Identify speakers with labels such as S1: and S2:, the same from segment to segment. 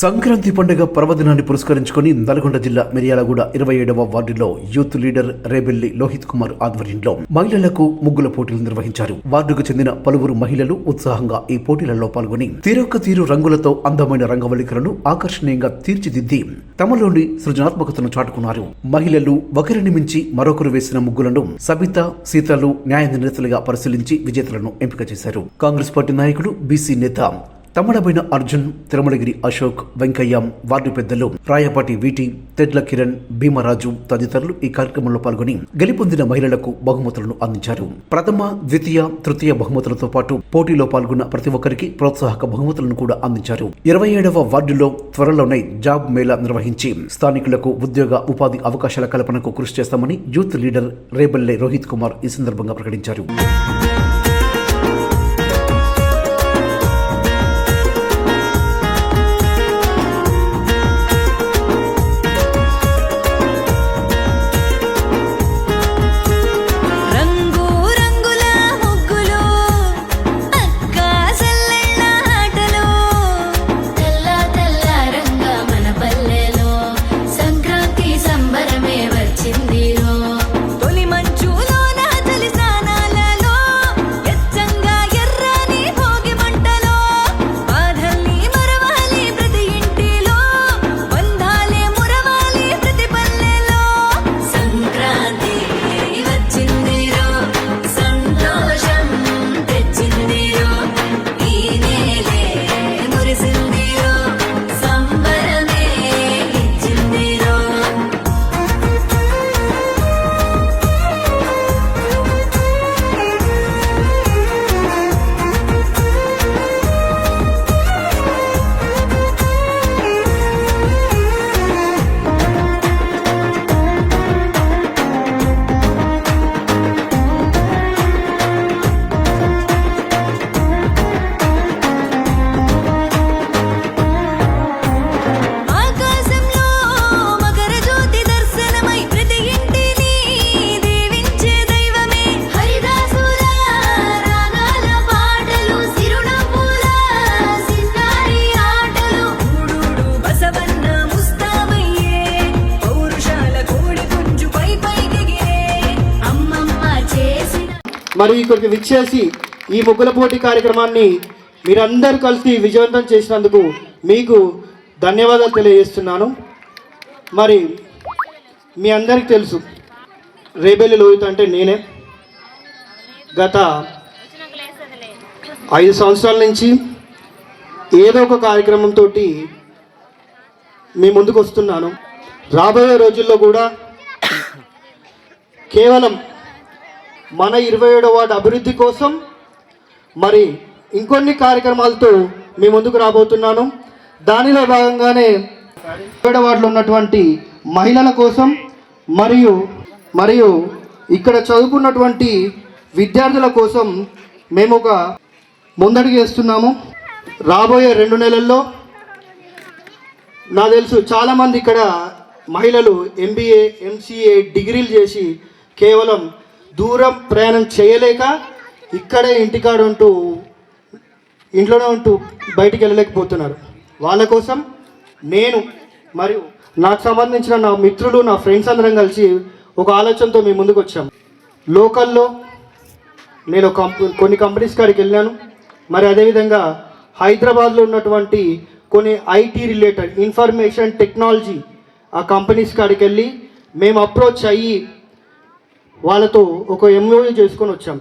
S1: సంక్రాంతి పండుగ పర్వదినాన్ని పురస్కరించుకొని నల్గొండ జిల్లా మిర్యాలగూడ ఇరవై ఏడవ వార్డులో యూత్ లీడర్ రేబెల్లి లోహిత్ కుమార్ ఆధ్వర్యంలో మహిళలకు ముగ్గుల పోటీలు నిర్వహించారు. వార్డుకు చెందిన పలువురు మహిళలు ఉత్సాహంగా ఈ పోటీలలో పాల్గొని తీరొక్క తీరు రంగులతో అందమైన రంగవల్లికలను ఆకర్షణీయంగా తీర్చిదిద్ది తమలోని సృజనాత్మకతను చాటుకున్నారు. మహిళలు ఒకరిని మించి మరొకరు వేసిన ముగ్గులను సబిత సీతలు న్యాయ నిర్ణేతలుగా పరిశీలించి విజేతలను ఎంపిక చేశారు. కాంగ్రెస్ పార్టీ నాయకుడు బీసీ నేత తమ్ముడమైన అర్జున్ తిరుమలగిరి అశోక్ వెంకయ్య వార్డు పెద్దలు రాయపాటి వీటి తెడ్ల కిరణ్ భీమరాజు తదితరులు ఈ కార్యక్రమంలో పాల్గొని గెలుపొందిన మహిళలకు బహుమతులను అందించారు. ప్రథమ ద్వితీయ తృతీయ బహుమతులతో పాటు పోటీలో పాల్గొన్న ప్రతి ఒక్కరికి ప్రోత్సాహక బహుమతులను కూడా అందించారు. ఇరవై ఏడవ వార్డులో త్వరలోనే జాబ్ మేళా నిర్వహించి స్థానికులకు ఉద్యోగ ఉపాధి అవకాశాల కల్పనకు కృషి చేస్తామని యూత్ లీడర్ రేబల్లె రోహిత్ కుమార్ ఈ సందర్భంగా ప్రకటించారు.
S2: మరి ఇక్కడికి విచ్చేసి ఈ ముగ్గుల పోటీ కార్యక్రమాన్ని మీరందరూ కలిసి విజయవంతం చేసినందుకు మీకు ధన్యవాదాలు తెలియజేస్తున్నాను. మరి మీ అందరికీ తెలుసు రేబెల్లి లోహిత అంటే నేనే. గత ఐదు సంవత్సరాల నుంచి ఏదో ఒక కార్యక్రమంతో మీ ముందుకు వస్తున్నాను. రాబోయే రోజుల్లో కూడా కేవలం మన ఇరవై ఏడవ వార్డు అభివృద్ధి కోసం మరి ఇంకొన్ని కార్యక్రమాలతో మీ ముందుకు రాబోతున్నాను. దానిలో భాగంగానే ఇరవై వార్డులో ఉన్నటువంటి మహిళల కోసం మరియు మరియు ఇక్కడ చదువుకున్నటువంటి విద్యార్థుల కోసం మేము ఒక ముందడుగు వేస్తున్నాము. రాబోయే రెండు నెలల్లో నాకు తెలుసు చాలామంది ఇక్కడ మహిళలు ఎంబీఏ ఎంసీఏ డిగ్రీలు చేసి కేవలం దూరం ప్రయాణం చేయలేక ఇక్కడే ఇంటికాడ ఉంటూ ఇంట్లోనే ఉంటూ బయటికి వెళ్ళలేకపోతున్నారు. వాళ్ళ కోసం నేను మరియు నాకు సంబంధించిన నా మిత్రులు నా ఫ్రెండ్స్ అందరం కలిసి ఒక ఆలోచనతో మీ ముందుకు వచ్చాం లోకల్లో నేను కంపె కొన్ని కంపెనీస్ కాడికి వెళ్ళాను మరి అదేవిధంగా హైదరాబాద్లో ఉన్నటువంటి కొన్ని ఐటీ రిలేటెడ్ ఇన్ఫర్మేషన్ టెక్నాలజీ ఆ కంపెనీస్ కాడికి వెళ్ళి మేము అప్రోచ్ అయ్యి వాళ్ళతో ఒక ఎంఓయూ చేసుకొని వచ్చాం.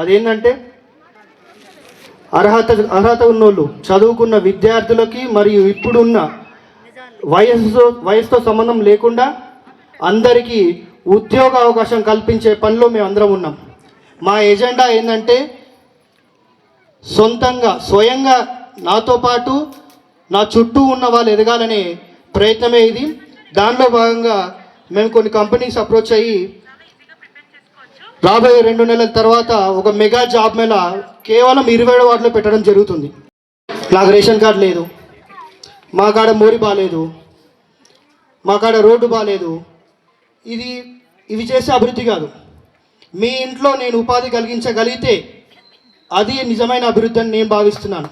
S2: అదేంటంటే అర్హత అర్హత ఉన్నోళ్ళు చదువుకున్న విద్యార్థులకి మరియు ఇప్పుడున్న వయస్సుతో వయసుతో సంబంధం లేకుండా అందరికీ ఉద్యోగ అవకాశం కల్పించే పనిలో మేము అందరం ఉన్నాం. మా ఎజెండా ఏంటంటే సొంతంగా స్వయంగా నాతో పాటు నా చుట్టూ ఉన్న వాళ్ళు ఎదగాలనే ప్రయత్నమే ఇది. దానిలో భాగంగా మేము కొన్ని కంపెనీస్ అప్రోచ్ అయ్యి రాబోయే రెండు నెలల తర్వాత ఒక మెగా జాబ్ మేళ కేవలం ఇరవై ఏడు వాటిలో పెట్టడం జరుగుతుంది. నాకు రేషన్ కార్డు లేదు. మా కాడ మోరి బాగాలేదు మా కాడ రోడ్డు బాగాలేదు ఇది ఇవి చేసే అభివృద్ధి కాదు. మీ ఇంట్లో నేను ఉపాధి కలిగించగలిగితే అది నిజమైన అభివృద్ధి అని నేను భావిస్తున్నాను.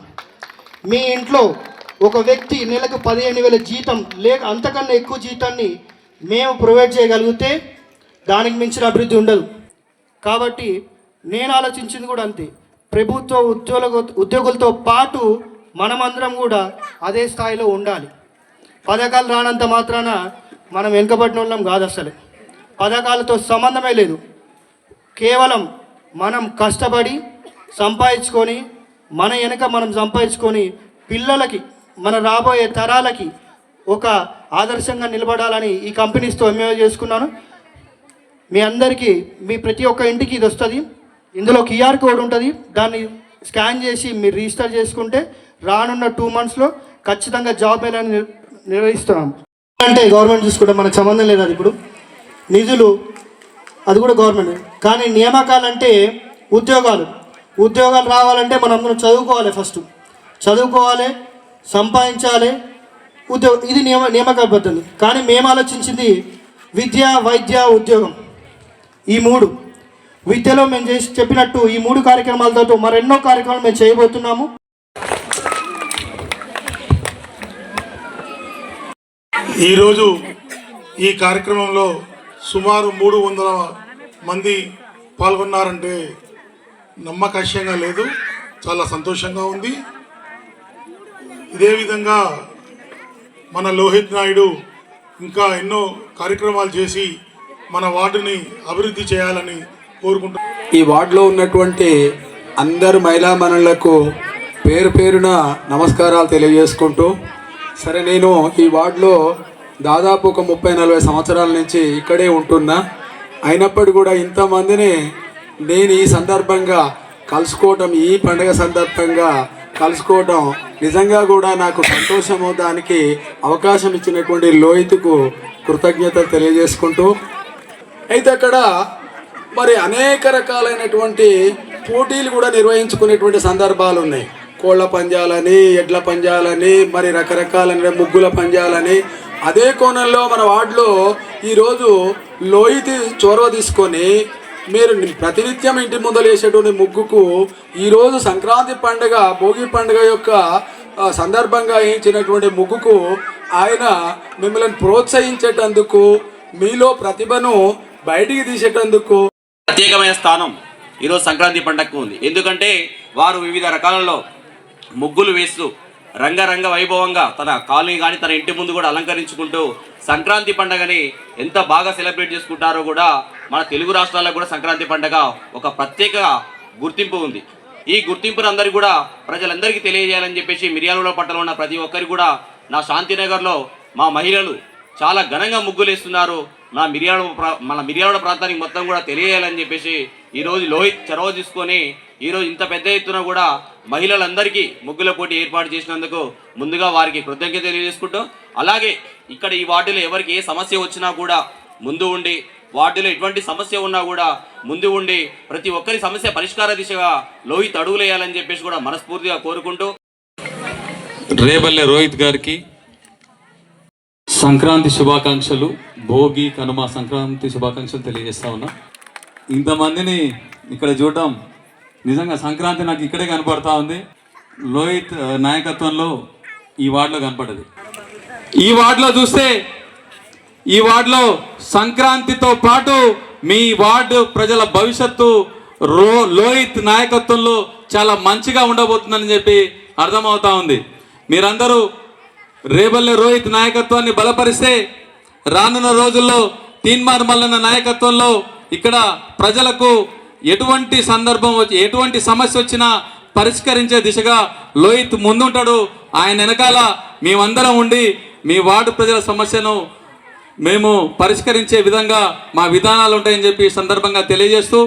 S2: మీ ఇంట్లో ఒక వ్యక్తి నెలకు పదిహేను వేల జీతం లేక అంతకన్నా ఎక్కువ జీతాన్ని మేము ప్రొవైడ్ చేయగలిగితే దానికి మించిన అభివృద్ధి ఉండదు. కాబట్టి నేను ఆలోచించింది కూడా అంతే. ప్రభుత్వ ఉద్యోగ ఉద్యోగులతో పాటు మనమందరం కూడా అదే స్థాయిలో ఉండాలి. పథకాలు రానంత మాత్రాన మనం వెనుకబడిన వాళ్ళం కాదు అసలు. పథకాలతో సంబంధమే లేదు. కేవలం మనం కష్టపడి సంపాదించుకొని మన వెనుక మనం సంపాదించుకొని పిల్లలకి మన రాబోయే తరాలకి ఒక ఆదర్శంగా నిలబడాలని ఈ కంపెనీస్తో ఎంఏ చేసుకున్నాను. మీ అందరికీ మీ ప్రతి ఒక్క ఇంటికి ఇది వస్తుంది. ఇందులో క్యూఆర్ కోడ్ ఉంటుంది. దాన్ని స్కాన్ చేసి మీరు రిజిస్టర్ చేసుకుంటే రానున్న టూ మంత్స్లో ఖచ్చితంగా జాబ్ ఎలా నిర్- నిర్వహిస్తున్నాం. అంటే గవర్నమెంట్ చూసుకుంటే మనకు సంబంధం లేదు అది ఇప్పుడు. నిధులు అది కూడా గవర్నమెంట్. కానీ నియామకాలు అంటే ఉద్యోగాలు. ఉద్యోగాలు రావాలంటే మనం అందరం చదువుకోవాలి ఫస్ట్. చదువుకోవాలి సంపాదించాలి. ఉద్యోగం ఇది నియమ నియామక పద్ధతి. కానీ మేము ఆలోచించింది విద్య వైద్య ఉద్యోగం. ఈ మూడు. విద్యలో మేము చేసి చెప్పినట్టు ఈ మూడు కార్యక్రమాలతో మరెన్నో కార్యక్రమాలు మేము చేయబోతున్నాము.
S3: ఈరోజు ఈ కార్యక్రమంలో సుమారు మూడు వందల మంది పాల్గొన్నారంటే నమ్మకాశ్యంగా లేదు చాలా సంతోషంగా ఉంది. ఇదే విధంగా మన లోహిత్ నాయుడు ఇంకా ఎన్నో కార్యక్రమాలు చేసి మన వార్డుని అభివృద్ధి చేయాలని కోరుకుంటున్నాను
S4: ఈ వార్డులో ఉన్నటువంటి అందరు మహిళా మనులకు పేరు పేరున నమస్కారాలు తెలియజేసుకుంటూ సరే నేను ఈ వార్డులో దాదాపు ఒక ముప్పై నలభై సంవత్సరాల నుంచి ఇక్కడే ఉంటున్నా. అయినప్పటికీ కూడా ఇంతమందిని నేను ఈ సందర్భంగా కలుసుకోవటం ఈ పండుగ సందర్భంగా కలుసుకోవటం నిజంగా కూడా నాకు సంతోషము దానికి అవకాశం ఇచ్చినటువంటి లోహిత్కు కృతజ్ఞతలు తెలియజేసుకుంటూ అయితే అక్కడ మరి అనేక రకాలైనటువంటి పోటీలు కూడా నిర్వహించుకునేటువంటి సందర్భాలు ఉన్నాయి. కోళ్ళ పంజాలని ఎడ్ల పంజాలని మరి రకరకాలైన ముగ్గుల పంజాలని. అదే కోణంలో మన వార్డులో ఈరోజు లోయితి చొరవ తీసుకొని మీరు ప్రతినిత్యం ఇంటి ముందలేసేటువంటి ముగ్గుకు ఈరోజు సంక్రాంతి పండుగ భోగి పండుగ యొక్క సందర్భంగా వేయించినటువంటి ముగ్గుకు ఆయన మిమ్మల్ని ప్రోత్సహించేటందుకు మీలో ప్రతిభను బయటికి తీసేటందుకు
S5: ప్రత్యేకమైన స్థానం ఈరోజు సంక్రాంతి పండగకు ఉంది. ఎందుకంటే వారు వివిధ రకాలలో ముగ్గులు వేస్తూ రంగరంగ వైభవంగా తన కాలనీ కానీ తన ఇంటి ముందు కూడా అలంకరించుకుంటూ సంక్రాంతి పండగని ఎంత బాగా సెలబ్రేట్ చేసుకుంటారో కూడా మన తెలుగు రాష్ట్రాల్లో కూడా సంక్రాంతి పండగ ఒక ప్రత్యేక గుర్తింపు ఉంది. ఈ గుర్తింపును అందరికీ కూడా ప్రజలందరికీ తెలియజేయాలని చెప్పేసి మిర్యాలలో పట్టణంలో ఉన్న ప్రతి ఒక్కరికి కూడా నా శాంతినగర్లో మా మహిళలు చాలా ఘనంగా ముగ్గులు నా మిర్యాల ప్రా- మన మిర్యాడ ప్రాంతానికి మొత్తం కూడా తెలియజేయాలని చెప్పేసి ఈరోజు లోహిత్ చొరవ తీసుకొని ఈరోజు ఇంత పెద్ద ఎత్తున కూడా మహిళలందరికీ ముగ్గుల పోటీ ఏర్పాటు చేసినందుకు ముందుగా వారికి కృతజ్ఞత తెలియజేసుకుంటూ అలాగే ఇక్కడ ఈ వార్డులో ఎవరికి ఏ సమస్య వచ్చినా కూడా ముందు ఉండి వార్డులో ఎటువంటి సమస్య ఉన్నా కూడా ముందు ఉండి ప్రతి ఒక్కరి సమస్య పరిష్కార దిశగా లోహిత్ అడుగులేయాలని చెప్పేసి కూడా మనస్ఫూర్తిగా కోరుకుంటూ.
S6: రేపల్లె రోహిత్ గారికి సంక్రాంతి శుభాకాంక్షలు భోగి కనుమ సంక్రాంతి శుభాకాంక్షలు తెలియజేస్తా ఉన్నా. ఇంతమందిని ఇక్కడ చూడటం నిజంగా సంక్రాంతి నాకు ఇక్కడే కనపడతా ఉంది. లోహిత్ నాయకత్వంలో ఈ వార్డులో కనపడదు. ఈ వార్డులో చూస్తే ఈ వార్డులో సంక్రాంతితో పాటు మీ వార్డు ప్రజల భవిష్యత్తు రో లోహిత్ నాయకత్వంలో చాలా మంచిగా ఉండబోతుందని చెప్పి అర్థమవుతా ఉంది. మీరందరూ రేబల్లె రోహిత్ నాయకత్వాన్ని బలపరిస్తే రానున్న రోజుల్లో తీన్మార్ మల్లన్న నాయకత్వంలో ఇక్కడ ప్రజలకు ఎటువంటి సందర్భం వచ్చి ఎటువంటి సమస్య వచ్చినా పరిష్కరించే దిశగా లోహిత్ ముందుంటాడు. ఆయన వెనకాల మేమందరం ఉండి మీ వార్డు ప్రజల సమస్యను మేము పరిష్కరించే విధంగా మా విధానాలు ఉంటాయని చెప్పి సందర్భంగా తెలియజేస్తూ